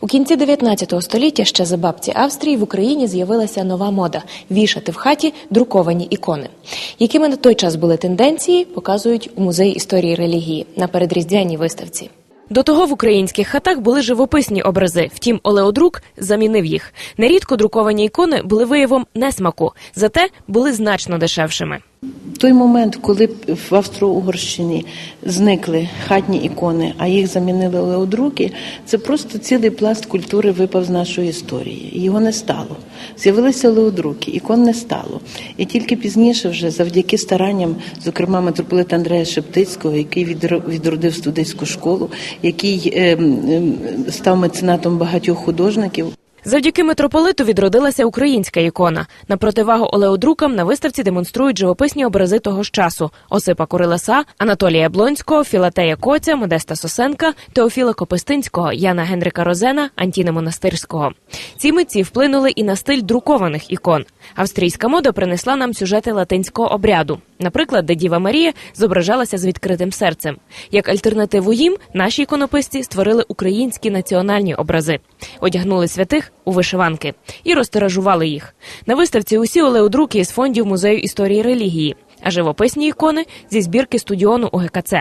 У кінці 19 століття ще за бабці Австрії в Україні з'явилася нова мода вішати в хаті друковані ікони. Якими на той час були тенденції, показують у музеї історії релігії на передріздвяній виставці. До того в українських хатах були живописні образи, втім Олеодрук замінив їх. Нерідко друковані ікони були виявом несмаку, зате були значно дешевшими. Той момент, коли в Австро-Угорщині зникли хатні ікони, а їх замінили леодруки, це просто цілий пласт культури випав з нашої історії. Його не стало. З'явилися леодруки, ікон не стало. І тільки пізніше, вже завдяки старанням, зокрема митрополита Андрея Шептицького, який відро- відродив студентську школу, який ем, ем, став меценатом багатьох художників. Завдяки митрополиту відродилася українська ікона. На противагу Олеодрукам на виставці демонструють живописні образи того ж часу: Осипа Курилеса, Анатолія Блонського, Філатея Коця, Модеста Сосенка, Теофіла Копистинського, Яна Генрика Розена, Антіна Монастирського. Ці митці вплинули і на стиль друкованих ікон. Австрійська мода принесла нам сюжети латинського обряду. Наприклад, де Діва Марія зображалася з відкритим серцем. Як альтернативу їм, наші іконописці створили українські національні образи, одягнули святих у вишиванки і розтиражували їх. На виставці усі олеодруки з фондів музею історії релігії, а живописні ікони зі збірки студіону УГКЦ.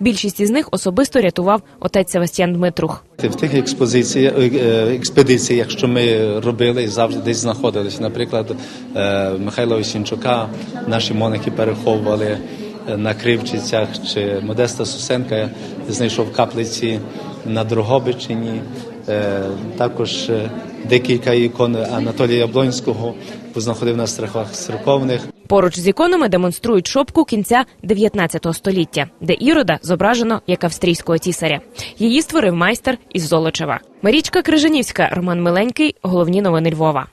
Більшість із них особисто рятував отець Севастьян Дмитрух. В тих експозиціях, е, е, експедиціях, що ми робили, і завжди десь знаходилися. Наприклад, е, Михайла Осінчука наші монахи переховували на Кривчицях, чи Модеста Сусенка знайшов каплиці на Дрогобичині. Також декілька ікон Анатолія Яблонського познаходив на страхах церковних. Поруч з іконами демонструють шопку кінця 19 століття, де ірода зображено як австрійського цісаря. Її створив майстер із Золочева. Марічка Крижанівська, Роман Миленький. Головні новини Львова.